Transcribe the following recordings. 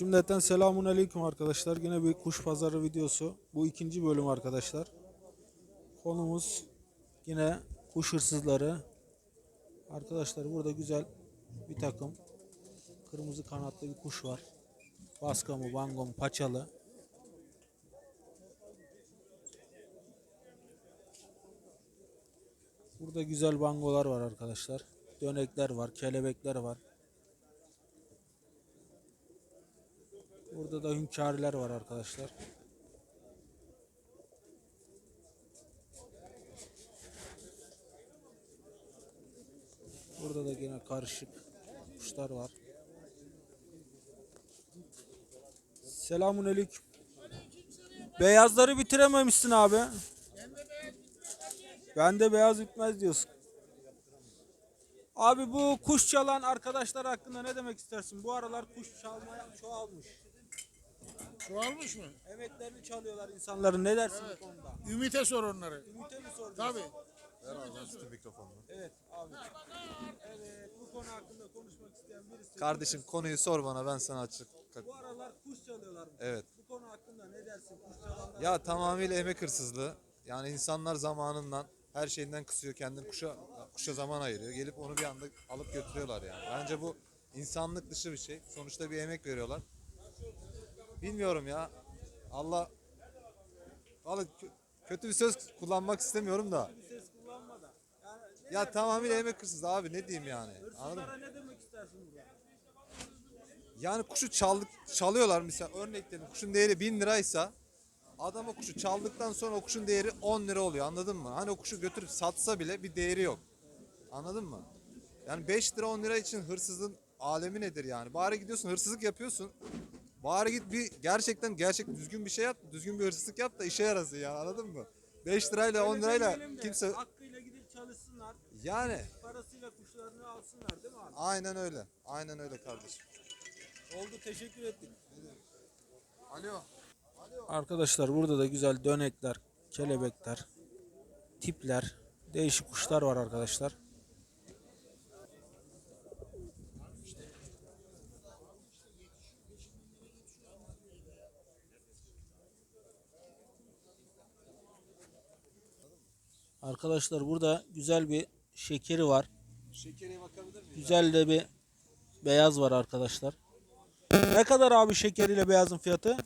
Cümleten selamun aleyküm arkadaşlar. Yine bir kuş pazarı videosu. Bu ikinci bölüm arkadaşlar. Konumuz yine kuş hırsızları. Arkadaşlar burada güzel bir takım kırmızı kanatlı bir kuş var. Baska mı, bango paçalı. Burada güzel bangolar var arkadaşlar. Dönekler var, kelebekler var. Burada da hünkâriler var arkadaşlar. Burada da yine karışık kuşlar var. Selamun aleyküm. Beyazları bitirememişsin abi. Ben de beyaz bitmez diyorsun. Abi bu kuş çalan arkadaşlar hakkında ne demek istersin? Bu aralar kuş çalmaya çoğalmış. Çoğalmış mı? Emeklerini çalıyorlar insanların. Ne dersin bu konuda? Ümite sor onları. Ümit'e mi sordun? Tabii. Evet abi. Evet bu konu hakkında konuşmak isteyen birisi. Kardeşim konuyu sor bana ben sana açık. Bu aralar kuş çalıyorlar mı? Evet. Bu konu hakkında ne dersin? Kuş çalanlar. Ya tamamıyla emek hırsızlığı. Yani insanlar zamanından her şeyinden kısıyor kendini kuşa kuşa zaman ayırıyor. Gelip onu bir anda alıp götürüyorlar yani. Bence bu insanlık dışı bir şey. Sonuçta bir emek veriyorlar. Bilmiyorum ya. Allah Vallahi kö- kötü bir söz kullanmak istemiyorum da. Bir. Yani ne Ya tamamıyla emek hırsızlığı abi ne diyeyim yani. Hırsızlara ne demek istersin? Yani kuşu çaldık, çalıyorlar mesela örnek kuşun değeri 1000 liraysa adam o kuşu çaldıktan sonra o kuşun değeri 10 lira oluyor anladın mı? Hani o kuşu götürüp satsa bile bir değeri yok. Anladın mı? Yani 5 lira 10 lira için hırsızlığın alemi nedir yani? Bari gidiyorsun hırsızlık yapıyorsun. Bari git bir gerçekten gerçek düzgün bir şey yap, düzgün bir hırsızlık yap da işe yarasın yani anladın mı? 5 lirayla 10 Öyle lirayla kimse Hakkıyla gidip çalışsınlar. yani Parasıyla kuşlarını alsınlar değil mi abi? aynen öyle. Aynen öyle kardeşim. Oldu teşekkür ettik. Alo. Arkadaşlar burada da güzel dönekler, kelebekler, tipler, değişik kuşlar var arkadaşlar. Arkadaşlar burada güzel bir şekeri var. Şekere bakabilir miyim? Güzel de bir beyaz var arkadaşlar. Ne kadar abi şekeriyle beyazın fiyatı?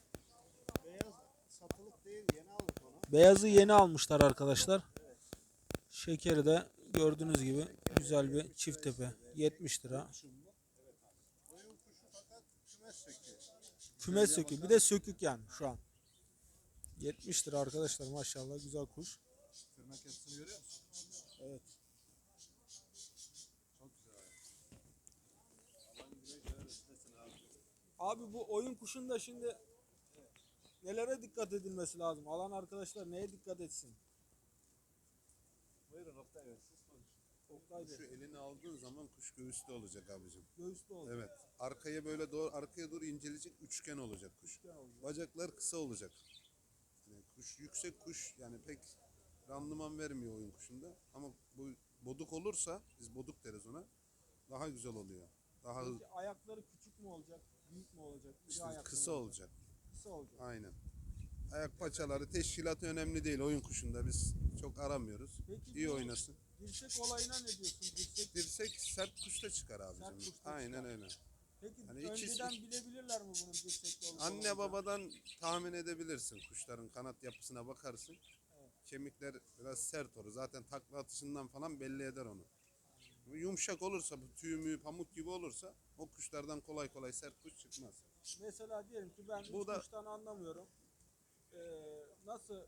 Satılık değil yeni aldık onu. Beyazı yeni almışlar arkadaşlar. Şekeri de gördüğünüz gibi güzel bir çift tepe. 70 lira. Kümes sökü. Bir de sökük yani şu an. 70 lira arkadaşlar maşallah güzel kuş. Tırnak yapısını görüyor musun? Evet. Abi bu oyun kuşunda şimdi nelere dikkat edilmesi lazım? Alan arkadaşlar neye dikkat etsin? Buyurun Oktay Bey, siz konuşun. Oktay Bey, Şu elini aldığın zaman kuş göğüste olacak abicim. göğüslü oldu. Evet. Arkaya böyle doğru arkaya doğru inceleyecek üçgen olacak kuş. Üçgen oldu. Bacaklar kısa olacak. Yani kuş yüksek kuş yani pek randıman vermiyor oyun kuşunda. Ama bu boduk olursa biz boduk deriz ona. Daha güzel oluyor. Daha Peki ayakları küçük mü olacak? Büyük mü olacak? İri işte ayaklı kısa mı olacak. Kısa olacak. Aynen. Ayak paçaları teşkilatı önemli değil oyun kuşunda biz çok aramıyoruz. Peki İyi oynasın. Dirsek olayına ne diyorsun? Dirsek. Dirsek sert kuşta çıkar abicim. Sert kuşta Aynen çıkar. öyle. Peki Hani önceden bilebilirler mi bunun dirsekli olup Anne babadan tahmin edebilirsin kuşların kanat yapısına bakarsın. Kemikler biraz sert olur. Zaten takla atışından falan belli eder onu. Yumuşak olursa, bu tüy mü pamuk gibi olursa o kuşlardan kolay kolay sert kuş çıkmaz. Mesela diyelim ki ben Bu da- kuştan anlamıyorum. Ee, nasıl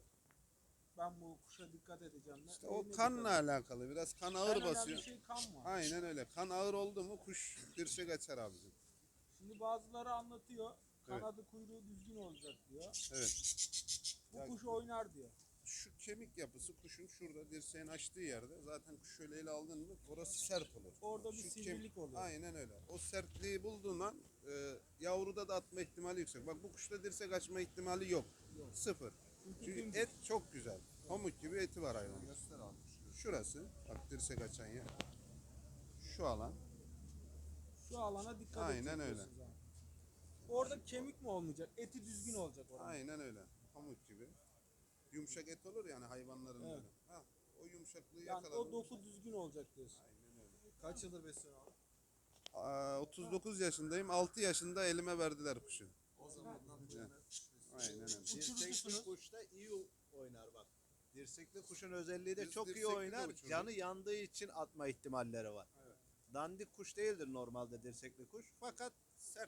ben bu kuşa dikkat edeceğim? Ne- İşte o kanla dikkat alakalı. Biraz kan ağır En basıyor. şey kan mı? Aynen öyle. Kan ağır oldu mu kuş dirsek açar abicim. Şimdi bazıları anlatıyor. Evet. Kanadı kuyruğu düzgün olacak diyor. Evet. Bu Ya- kuş oynar diyor. Şu kemik yapısı kuşun şurada dirseğin açtığı yerde zaten kuş şöyle ele aldın mı orası sert olur. Orada bir Şu kem- sivrilik oluyor. Aynen öyle. O sertliği bulduğun an e, yavruda da atma ihtimali yüksek. Bak bu kuşta dirsek açma ihtimali yok. Sıfır. Çünkü et çok güzel. Pamuk gibi eti var hayvanın. Göster abi. Şurası. Bak dirsek açan yer. Şu alan. Şu alana dikkat Aynen öyle. diyorsunuz abi. Orada kemik mi olmayacak? Eti düzgün olacak orada. Aynen öyle. Pamuk gibi. Yumuşak et olur yani hayvanların Evet. böyle. Ha, o yumuşaklığı Yani yakaladı. o doku düzgün olacak diyorsun. Aynen öyle. Kaç yıldır besliyorsun abi? Aa, 39 yaşındayım. 6 yaşında elime verdiler kuşu. O zamandan beri Aynen öyle. Dirsekli kuşta iyi oynar bak. Dirsekli kuşun özelliği de Biz çok iyi oynar. Canı yandığı için atma ihtimalleri var. Dandik kuş değildir normalde dirsekli kuş. Fakat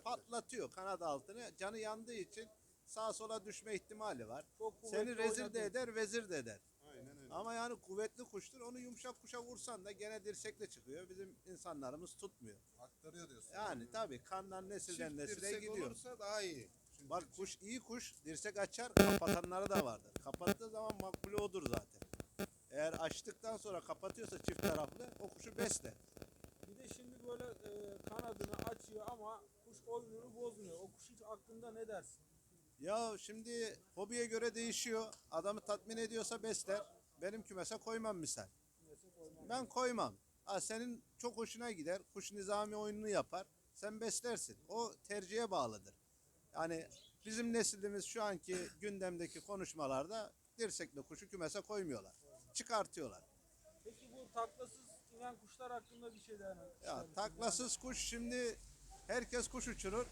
patlatıyor kanat altını. Canı yandığı için sağa sola düşme ihtimali var. Çok Seni rezil de eder, vezir de eder. Aynen öyle. Ama yani kuvvetli kuştur. Onu yumuşak kuşa vursan da gene dirsekle çıkıyor. Bizim insanlarımız tutmuyor. aktarıyor diyorsun. Yani tabii kandan nesilden Çift nesile dirsek gidiyor. olursa daha iyi. Çünkü Bak kuş iyi kuş dirsek açar kapatanları da vardır. Kapattığı zaman makbulü odur zaten. Eğer açtıktan sonra kapatıyorsa çift taraflı o kuşu besler. Bir de şimdi böyle e, kanadını açıyor ama kuş oyununu bozmuyor. O kuş hiç aklında ne dersin? Ya şimdi hobiye göre değişiyor. Adamı tatmin ediyorsa besler. Benim kümese koymam misal. Ben koymam. Ha, senin çok hoşuna gider. Kuş nizami oyununu yapar. Sen beslersin. O tercihe bağlıdır. Yani bizim neslimiz şu anki gündemdeki konuşmalarda dirsekli kuşu kümese koymuyorlar. Çıkartıyorlar. Peki bu taklasız inen kuşlar hakkında bir şey der mi? Ya taklasız kuş şimdi herkes kuş uçurur.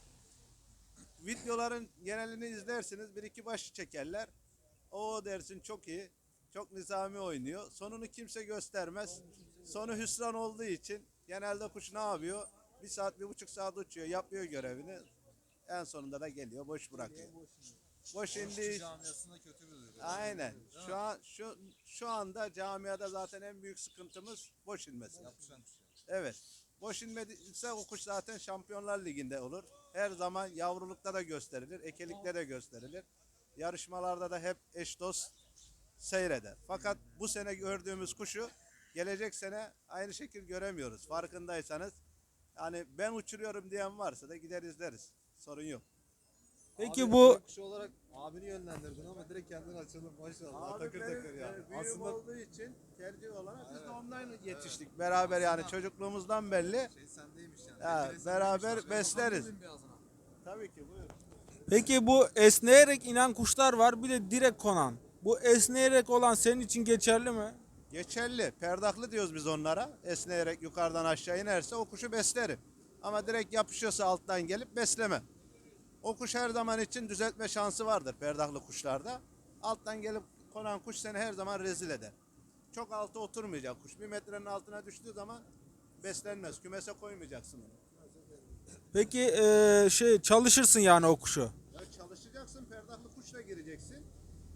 Videoların genelini izlersiniz. Bir iki baş çekerler. O dersin çok iyi. Çok nizami oynuyor. Sonunu kimse göstermez. Sonu hüsran olduğu için genelde kuş ne yapıyor? Bir saat, bir buçuk saat uçuyor, yapıyor görevini. En sonunda da geliyor, boş bırakıyor. Boş indiği camiasında kötü bir duygu. Aynen. Şu an şu şu anda camiada zaten en büyük sıkıntımız boş inmesi. Yapışan kuş. Evet. Boş inmediyse o kuş zaten Şampiyonlar Ligi'nde olur. Her zaman yavrulukta da gösterilir, ekelikte de gösterilir. Yarışmalarda da hep eş dost seyreder. Fakat bu sene gördüğümüz kuşu gelecek sene aynı şekil göremiyoruz. Farkındaysanız. Yani ben uçuruyorum diyen varsa da gider izleriz. Sorun yok. Peki Abi, bu olarak abini yönlendirdin ama direkt kendin açıldın maşallah. Abi takır benim, takır ya. e, büyüğüm Aslında olduğu için tercih olarak biz de ondan yetiştik. Beraber yani çocukluğumuzdan belli. şey sendeymiş yani. Ya, Tecrübesi beraber besleriz. Tabii ki buyur. peki bu esneyerek inen kuşlar var bir de direkt konan. Bu esneyerek olan senin için geçerli mi? Geçerli. Perdaklı diyoruz biz onlara. Esneyerek yukarıdan aşağı inerse o kuşu beslerim. Ama direkt yapışıyorsa alttan gelip besleme. O kuş her zaman için düzeltme şansı vardır perdaklı kuşlarda. Alttan gelip konan kuş seni her zaman rezil eder. Çok alta oturmayacak kuş. Bir metrenin altına düştüğü zaman beslenmez. Kümese koymayacaksın onu. Peki e, şey çalışırsın yani o kuşu. Ya çalışacaksın, perdaklı kuşla gireceksin.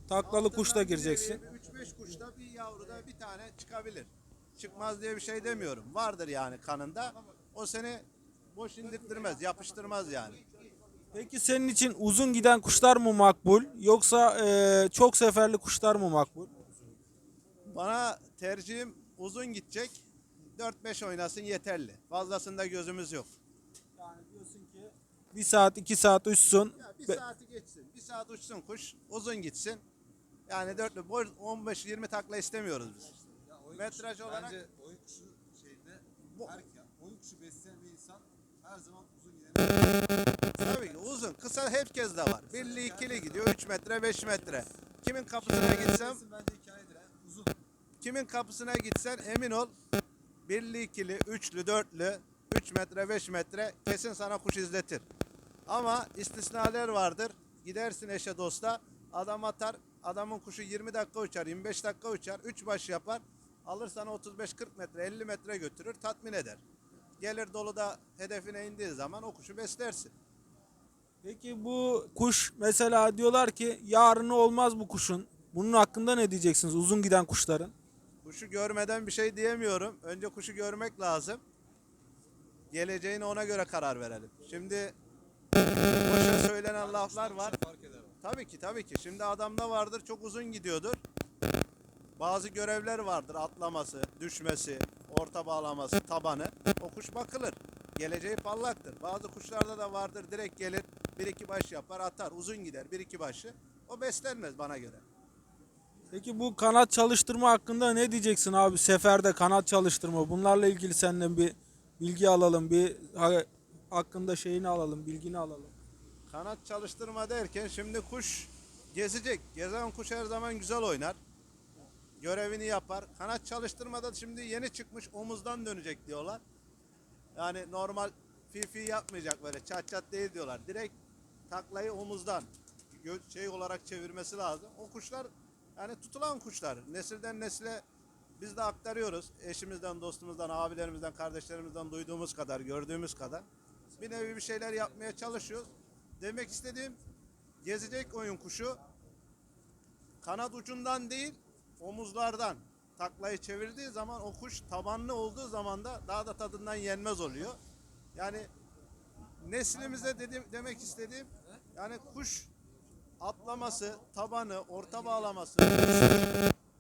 Taklalı kuşla gireceksin. ileriye bir 3-5 kuşta bir yavruda bir tane çıkabilir. Çıkmaz diye bir şey demiyorum. Vardır yani kanında. O seni boş indirttirmez, yapıştırmaz yani. Peki senin için uzun giden kuşlar mı makbul yoksa e, çok seferli kuşlar mı makbul? Bana tercihim uzun gidecek. 4-5 oynasın yeterli. Fazlasında gözümüz yok. Yani diyorsun ki bir saat iki saat uçsun. Ya bir Be- saati geçsin. Bir saat uçsun kuş. Uzun gitsin. Yani 4 15-20 takla istemiyoruz biz. Ya oyun Metraj kuşu- olarak- Bence oyun kuşu şeyinde Bu- her, ya, oyun kuşu besleyen bir insan her zaman Tabii uzun. Kısa herkes de var. Birli ikili gidiyor 3 metre 5 metre. Kimin kapısına gitsem kimin kapısına gitsen emin ol birli ikili, üçlü, dörtlü, 3 metre 5 metre kesin sana kuş izletir. Ama istisnalar vardır. Gidersin eşe dosta adam atar adamın kuşu 20 dakika uçar 25 dakika uçar 3 baş yapar alır sana 35-40 metre 50 metre götürür tatmin eder. Gelir doluda hedefine indiği zaman o kuşu beslersin. Peki bu kuş mesela diyorlar ki yarını olmaz bu kuşun. Bunun hakkında ne diyeceksiniz uzun giden kuşların? Kuşu görmeden bir şey diyemiyorum. Önce kuşu görmek lazım. Geleceğine ona göre karar verelim. Şimdi boşa söylenen laflar var. Tabii ki tabii ki. Şimdi adamda vardır çok uzun gidiyordur. Bazı görevler vardır. Atlaması, düşmesi, orta bağlaması, tabanı. O kuş bakılır. Geleceği parlaktır. Bazı kuşlarda da vardır direkt gelir bir iki baş yapar atar uzun gider bir iki başı. O beslenmez bana göre. Peki bu kanat çalıştırma hakkında ne diyeceksin abi? Seferde kanat çalıştırma. Bunlarla ilgili senden bir bilgi alalım. Bir ha- hakkında şeyini alalım, bilgini alalım. kanat çalıştırma derken şimdi kuş gezecek. Gezen kuş her zaman güzel oynar. Görevini yapar. Kanat çalıştırmada şimdi yeni çıkmış omuzdan dönecek diyorlar. Yani normal fifi yapmayacak böyle çat çat değil diyorlar. Direkt taklayı omuzdan şey olarak çevirmesi lazım. O kuşlar yani tutulan kuşlar. Nesilden nesile biz de aktarıyoruz. Eşimizden, dostumuzdan, abilerimizden, kardeşlerimizden duyduğumuz kadar, gördüğümüz kadar. Bir nevi bir şeyler yapmaya çalışıyoruz. Demek istediğim gezecek oyun kuşu kanat ucundan değil omuzlardan taklayı çevirdiği zaman o kuş tabanlı olduğu zaman da daha da tadından yenmez oluyor. Yani neslimize dedim, demek istediğim yani kuş atlaması, tabanı, orta bağlaması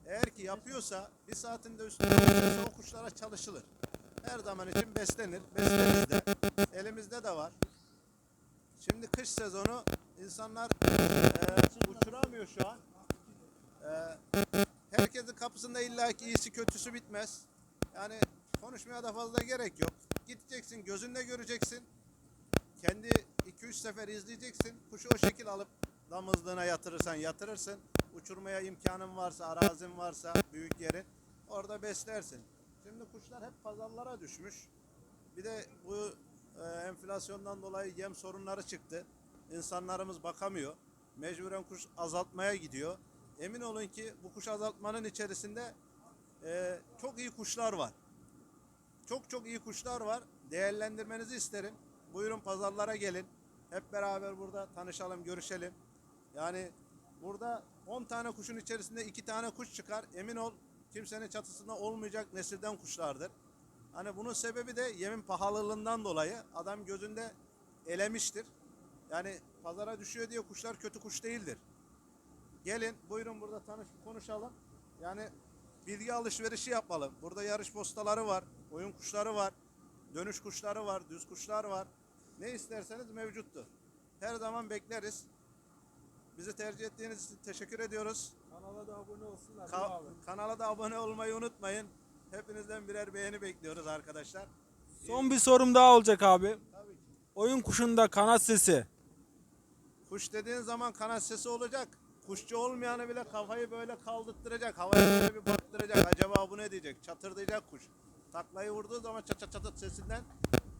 eğer ki yapıyorsa bir saatinde olursa o kuşlara çalışılır. Her zaman için beslenir. Beslemizde. Elimizde de var. Şimdi kış sezonu insanlar eee, uçuramıyor şu an. Eee, herkesin kapısında illaki iyisi kötüsü bitmez. Yani konuşmaya da fazla gerek yok. Gideceksin, gözünle göreceksin. Kendi 2-3 sefer izleyeceksin. Kuşu o şekil alıp damızlığına yatırırsan yatırırsın. Uçurmaya imkanın varsa, arazin varsa büyük yerin orada beslersin. Şimdi kuşlar hep pazarlara düşmüş. Bir de bu e, enflasyondan dolayı yem sorunları çıktı. İnsanlarımız bakamıyor. Mecburen kuş azaltmaya gidiyor. Emin olun ki bu kuş azaltmanın içerisinde e, çok iyi kuşlar var. Çok çok iyi kuşlar var. Değerlendirmenizi isterim. Buyurun pazarlara gelin. Hep beraber burada tanışalım, görüşelim. Yani burada 10 tane kuşun içerisinde 2 tane kuş çıkar. Emin ol kimsenin çatısında olmayacak nesilden kuşlardır. Hani bunun sebebi de yemin pahalılığından dolayı adam gözünde elemiştir. Yani pazara düşüyor diye kuşlar kötü kuş değildir. Gelin buyurun burada tanış konuşalım. Yani bilgi alışverişi yapalım. Burada yarış postaları var, oyun kuşları var, dönüş kuşları var, düz kuşlar var. Ne isterseniz mevcuttur. Her zaman bekleriz. Bizi tercih ettiğiniz için teşekkür ediyoruz. Kanala da abone olsunlar. Ka- kanala da abone olmayı unutmayın. Hepinizden birer beğeni bekliyoruz arkadaşlar. Son bir sorum daha olacak abi. Tabii ki. Oyun kuşunda kanat sesi. Kuş dediğin zaman kanat sesi olacak. Kuşçu olmayanı bile kafayı böyle kaldırttıracak. Havaya böyle bir baktıracak. Acaba bu ne diyecek? Çatırdayacak kuş. Taklayı vurduğu zaman çat çat çat sesinden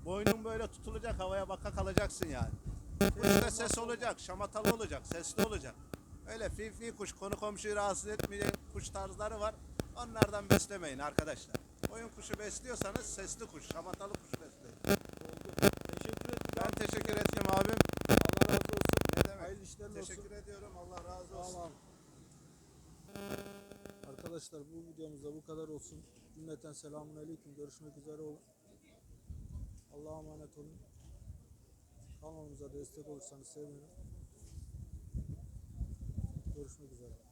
boynun böyle tutulacak. Havaya baka kalacaksın yani. Kuşta ses olacak. Şamatalı olacak. Sesli olacak. Öyle fi fi kuş konu komşuyu rahatsız etmeyecek kuş tarzları var. Onlardan beslemeyin arkadaşlar. Oyun kuşu besliyorsanız sesli kuş, şamatalı kuş besleyin. Teşekkür ederim. Ben teşekkür ettim abim. Allah razı olsun. Ne demek? Hayırlı işler olsun. Teşekkür ediyorum. Allah razı olsun. Tamam. Arkadaşlar bu videomuzda bu kadar olsun. Cümleten selamun aleyküm. Görüşmek üzere olun. Allah'a emanet olun. Kanalımıza destek olursanız sevinirim. Görüşmek üzere.